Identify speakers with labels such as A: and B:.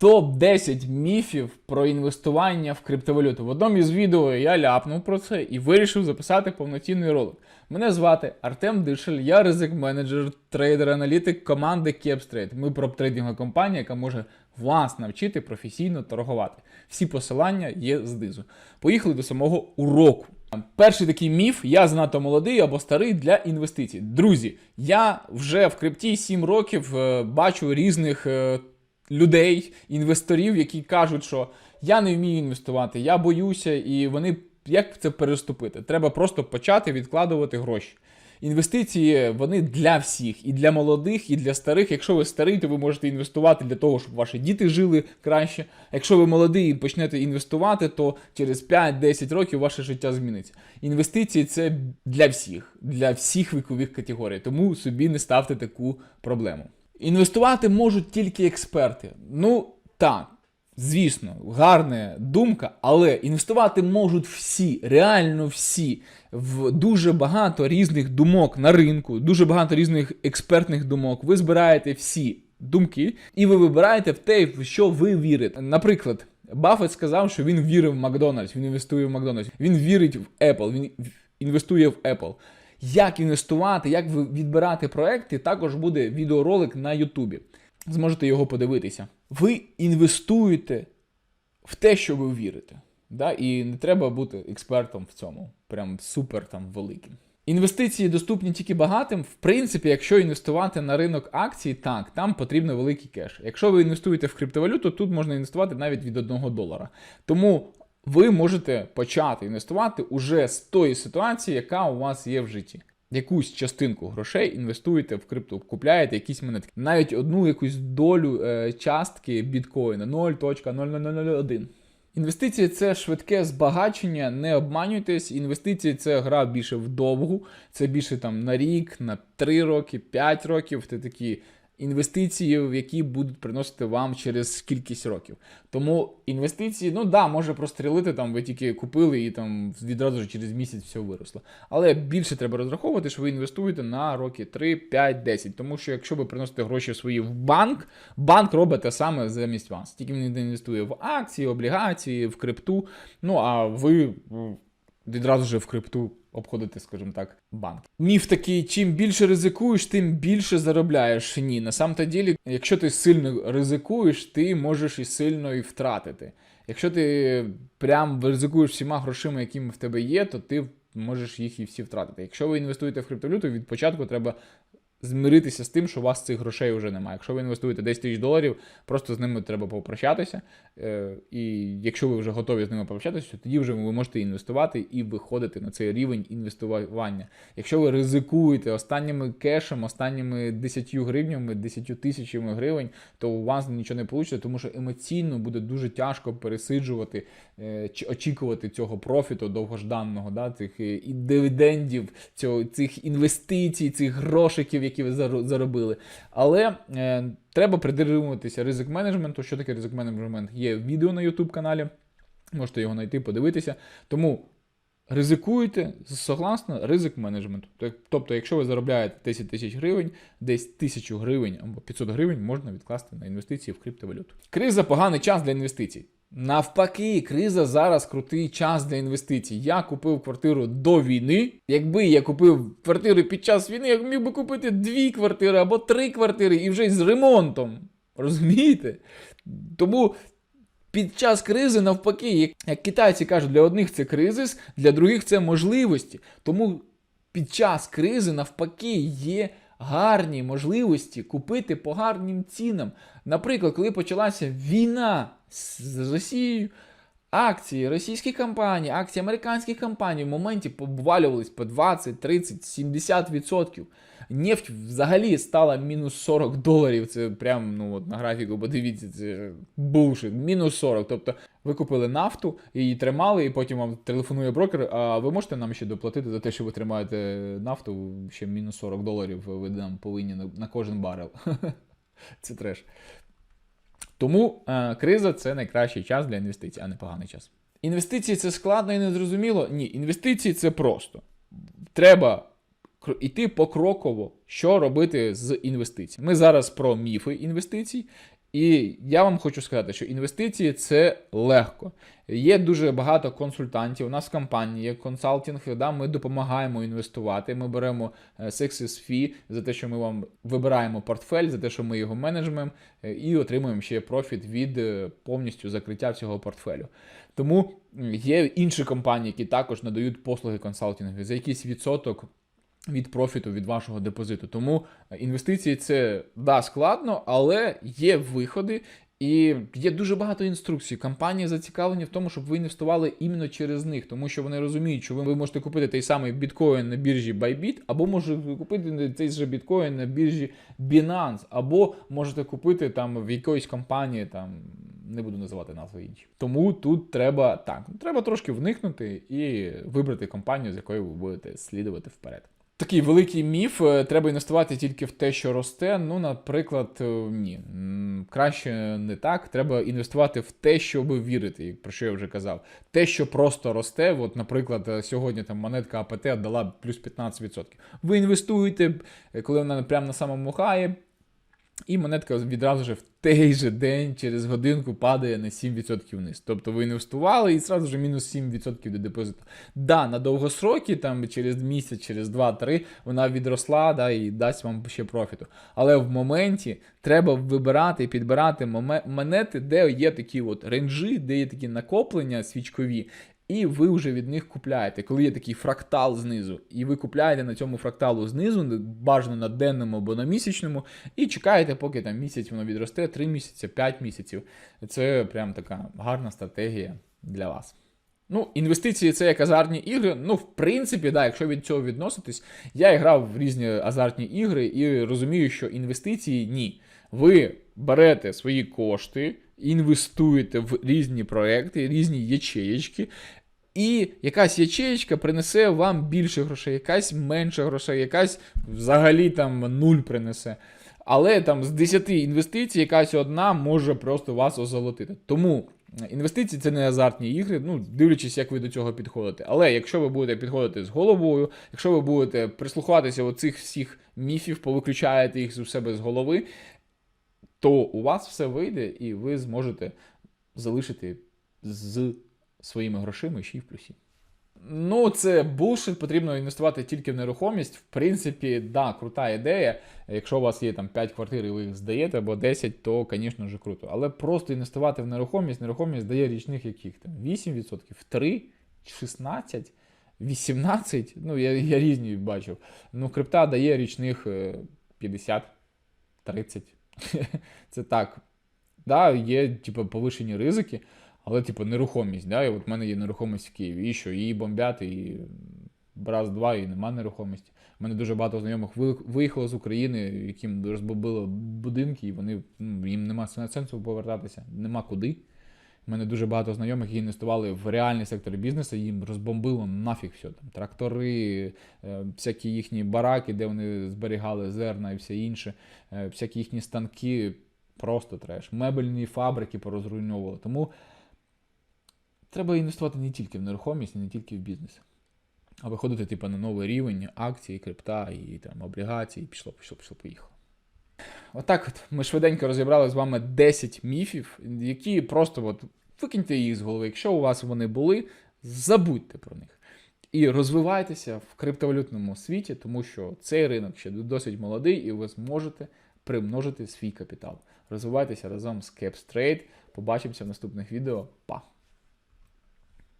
A: Топ-10 міфів про інвестування в криптовалюту. В одному із відео я ляпнув про це і вирішив записати повноцінний ролик. Мене звати Артем Дишель, я ризик-менеджер, трейдер-аналітик команди Capstrade. Ми проп-трейдингова компанія, яка може вас навчити професійно торгувати. Всі посилання є знизу. Поїхали до самого уроку. Перший такий міф: я занадто молодий або старий для інвестицій. Друзі, я вже в крипті 7 років е, бачу різних е, людей, інвесторів, які кажуть, що я не вмію інвестувати, я боюся, і вони як це переступити? Треба просто почати відкладувати гроші. Інвестиції вони для всіх, і для молодих, і для старих. Якщо ви старий, то ви можете інвестувати для того, щоб ваші діти жили краще. Якщо ви молодий і почнете інвестувати, то через 5-10 років ваше життя зміниться. Інвестиції це для всіх, для всіх вікових категорій, тому собі не ставте таку проблему. Інвестувати можуть тільки експерти. Ну так. Звісно, гарна думка, але інвестувати можуть всі, реально всі, в дуже багато різних думок на ринку, дуже багато різних експертних думок. Ви збираєте всі думки, і ви вибираєте в те, в що ви вірите. Наприклад, Баффет сказав, що він вірив в Макдональдс, він інвестує в Макдональдс, він вірить в Apple, він інвестує в Apple. Як інвестувати, як відбирати проекти, також буде відеоролик на Ютубі. Зможете його подивитися. Ви інвестуєте в те, що ви вірите. Да? І не треба бути експертом в цьому, прям супер там великим. Інвестиції доступні тільки багатим. В принципі, якщо інвестувати на ринок акцій, так, там потрібно великий кеш. Якщо ви інвестуєте в криптовалюту, тут можна інвестувати навіть від 1 долара. Тому ви можете почати інвестувати уже з тої ситуації, яка у вас є в житті. Якусь частинку грошей інвестуєте в крипту, купляєте якісь монетки. Навіть одну якусь долю е, частки біткоїна 0.0001. Інвестиції це швидке збагачення, не обманюйтесь. Інвестиції це гра більше вдовгу, це більше там на рік, на 3 роки, 5 років. Це такі інвестиції, в які будуть приносити вам через кількість років. Тому інвестиції, ну да, може прострілити, там ви тільки купили і там відразу ж через місяць все виросло. Але більше треба розраховувати, що ви інвестуєте на роки 3, 5, 10. Тому що якщо ви приносите гроші свої в банк, банк робить те саме замість вас. Тільки він не інвестує в акції, облігації, в крипту. Ну а ви відразу ж в крипту обходити, скажімо так, банк. Міф такий: чим більше ризикуєш, тим більше заробляєш. Ні, на самом то ділі, якщо ти сильно ризикуєш, ти можеш і сильно і втратити. Якщо ти прям ризикуєш всіма грошима, якими в тебе є, то ти можеш їх і всі втратити. Якщо ви інвестуєте в криптовалюту, від початку треба змиритися з тим, що у вас цих грошей вже немає. Якщо ви інвестуєте 10 тисяч доларів, просто з ними треба попрощатися. Е, І якщо ви вже готові з ними попрощатися, то тоді вже ви можете інвестувати і виходити на цей рівень інвестування. Якщо ви ризикуєте останніми кешем, останніми 10 гривнями, 10 тисячами гривень, то у вас нічого не вийде, тому що емоційно буде дуже тяжко пересиджувати, е, чи очікувати цього профіту довгожданного, да, цих е, і дивідендів, цього, цих інвестицій, цих грошиків, які ви заробили. Але е, треба придержуватися ризик менеджменту. Що таке ризик менеджмент? Є відео на YouTube каналі, можете його знайти, подивитися. Тому ризикуйте согласно ризик менеджменту. Тобто, якщо ви заробляєте 10 тисяч гривень, десь 1000 гривень або 500 гривень можна відкласти на інвестиції в криптовалюту. Криза поганий час для інвестицій. Навпаки, криза зараз крутий час для інвестицій. Я купив квартиру до війни. Якби я купив квартиру під час війни, я міг би купити дві квартири або три квартири і вже з ремонтом. Розумієте? Тому під час кризи, навпаки, як, китайці кажуть, для одних це кризис, для других це можливості. Тому під час кризи, навпаки, є гарні можливості купити по гарним цінам. Наприклад, коли почалася війна з Росією, акції російських компаній, акції американських компаній в моменті побвалювались по 20, 30, 70%. Нефть взагалі стала мінус 40 доларів. Це прям ну, от на графіку, подивіться, це булшит. Мінус 40. Тобто ви купили нафту, її тримали, і потім вам телефонує брокер. А ви можете нам ще доплатити за те, що ви тримаєте нафту, ще мінус 40 доларів ви нам повинні на кожен барел. Це треш. Тому е, криза це найкращий час для інвестицій, а не поганий час. Інвестиції це складно і незрозуміло. Ні, інвестиції це просто. Треба йти покроково, що робити з інвестиціями. Ми зараз про міфи інвестицій І я вам хочу сказати, що інвестиції це легко. Є дуже багато консультантів. У нас в компанії є консалтинг, да, ми допомагаємо інвестувати. Ми беремо е, success fee за те, що ми вам вибираємо портфель, за те, що ми його менеджмемо, е, і отримуємо ще профіт від е, повністю закриття всього портфелю. Тому є інші компанії, які також надають послуги консалтингу за якийсь відсоток від профіту від вашого депозиту. Тому е, інвестиції це да складно, але є виходи. І є дуже багато інструкцій. Компанії зацікавлені в тому, щоб ви інвестували іменно через них, тому що вони розуміють, що ви можете купити той самий біткоін на біржі Bybit, або можете купити цей же біткоін на біржі Binance, або можете купити там в якоїсь компанії, там не буду називати назви інші. Тому тут треба так, треба трошки вникнути і вибрати компанію, з якою ви будете слідувати вперед. Такий великий міф, е, треба інвестувати тільки в те, що росте. Ну, наприклад, е, ні. Краще не так. Треба інвестувати в те, що ви вірите, про що я вже казав. Те, що просто росте. От, наприклад, е, сьогодні там монетка АПТ дала плюс 15%. Ви інвестуєте, коли вона прямо на самому хаї, і монетка відразу ж в той же день через годинку падає на 7% вниз. Тобто ви інвестували і зразу ж мінус 7% до депозиту. Да, на довгостроки, там через місяць, через 2-3 вона відросла да, і дасть вам ще профіту. Але в моменті треба вибирати і підбирати монети, де є такі от ренджі, де є такі накоплення свічкові. І ви вже від них купляєте, коли є такий фрактал знизу, і ви купляєте на цьому фракталу знизу, бажано на денному або на місячному, і чекаєте, поки там місяць воно відросте, 3 місяці, 5 місяців. Це прям така гарна стратегія для вас. Ну, інвестиції це як азартні ігри. Ну, в принципі, да, якщо від цього відноситись, я грав в різні азартні ігри і розумію, що інвестиції ні. Ви берете свої кошти, інвестуєте в різні проекти, різні ячеєчки, і якась ячеєчка принесе вам більше грошей, якась менше грошей, якась взагалі там нуль принесе. Але там з 10 інвестицій якась одна може просто вас озолотити. Тому інвестиції це не азартні ігри, ну, дивлячись, як ви до цього підходите. Але якщо ви будете підходити з головою, якщо ви будете прислухатися оцих всіх міфів, повиключаєте їх з себе з голови, то у вас все вийде, і ви зможете залишити з своїми грошима ще й в плюсі. Ну, це булшит, потрібно інвестувати тільки в нерухомість. В принципі, да, крута ідея. Якщо у вас є там 5 квартир і ви їх здаєте, або 10, то, звісно ж, круто. Але просто інвестувати в нерухомість, нерухомість дає річних яких там 8%, 3, 16, 18. Ну, я, я різні бачив. Ну, крипта дає річних е, 50, 30. Це так. Да, є, типу, повишені ризики. Але, типу, нерухомість, да? І от в мене є нерухомість в Києві. І що? Її бомбять, і раз-два, і нема нерухомості. У мене дуже багато знайомих виїхало з України, яким розбобило будинки, і вони ну, їм нема сенсу повертатися, нема куди. У мене дуже багато знайомих, які інвестували в реальний сектор бізнесу, їм розбомбило нафіг все. Там трактори, е, всякі їхні бараки, де вони зберігали зерна і все інше, е, всякі їхні станки, просто треш. Мебельні фабрики порозруйновували. Тому треба інвестувати не тільки в нерухомість, не тільки в бізнес. А виходити, типу, на новий рівень акції, крипта і там облігації, пішло, пішло, пішло, поїхало. Отак от ми швиденько розібрали з вами 10 міфів, які просто от викиньте їх з голови. Якщо у вас вони були, забудьте про них. І розвивайтеся в криптовалютному світі, тому що цей ринок ще досить молодий, і ви зможете примножити свій капітал. Розвивайтеся разом з CapsTrade. Побачимося в наступних відео. Па!